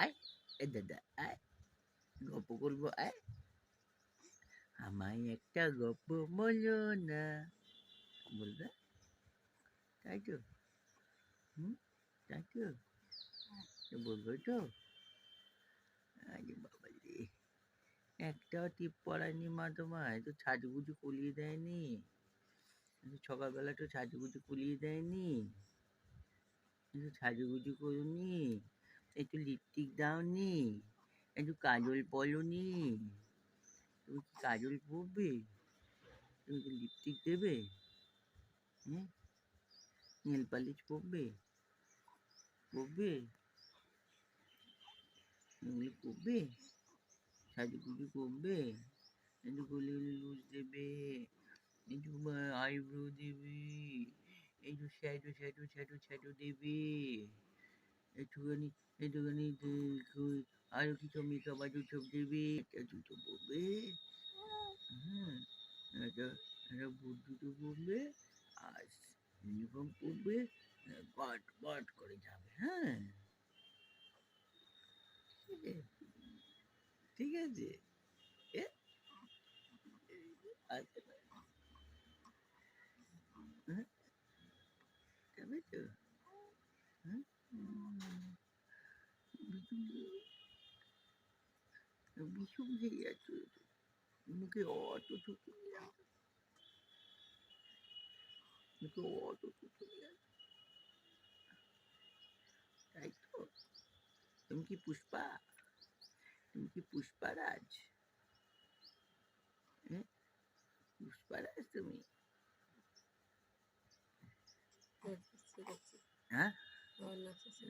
আয় এ দাদা আয়। গল্প করব আয়। আমায় একটা গল্প বলো না। বলবে? তাই তো? হুম? তাই তো? তো বলবে তো? আরে বাবা রে একটাও টিপ পড়ায়নি মা তোমায় তো ছাজুগুজু কুলিয়ে দেয়নি। সকালবেলা তো সাজুগুজু কুলিয়ে দেয়নি। সাজুগুজু করুনি। একটু লিপস্টিক দাওনি একটু কাজল পরনি তুমি কি কাজল পরবে? তুমি কি লিপস্টিক দেবে? হ্যাঁ? নেল পালিশ পরবে? পরবে? এগুলি পরবে? সাজুগুজু করবে একটু গলে লুজ দেবে? একটু আইব্রো দেবে? একটু শ্যাডো শ্যাডো শ্যাডো শ্যাডো দেবে? একটুখানি একটুখানি দে- আরও কিছু মেকআপ আরও সব দেবে, একটা জুতো পরবে হ্যাঁ একটা একটা বুট জুতো পরবে, আর ইউনিফর্ম পরবে বাট বাট করে যাবে হ্যাঁ। ঠিক আছে এ? আচ্ছা হ্যাঁ যাবে তো হ্যাঁ বিষম হয়ে যাচ্ছে মুখে অত ছোট মুখে অত ছোট তাই তো তুমি কি পুষ্পা তুমি কি পুষ্পারাজ হ্যাঁ পুষ্পারাজ তুমি ঠিক আছে হ্যাঁ ভালো লাগছে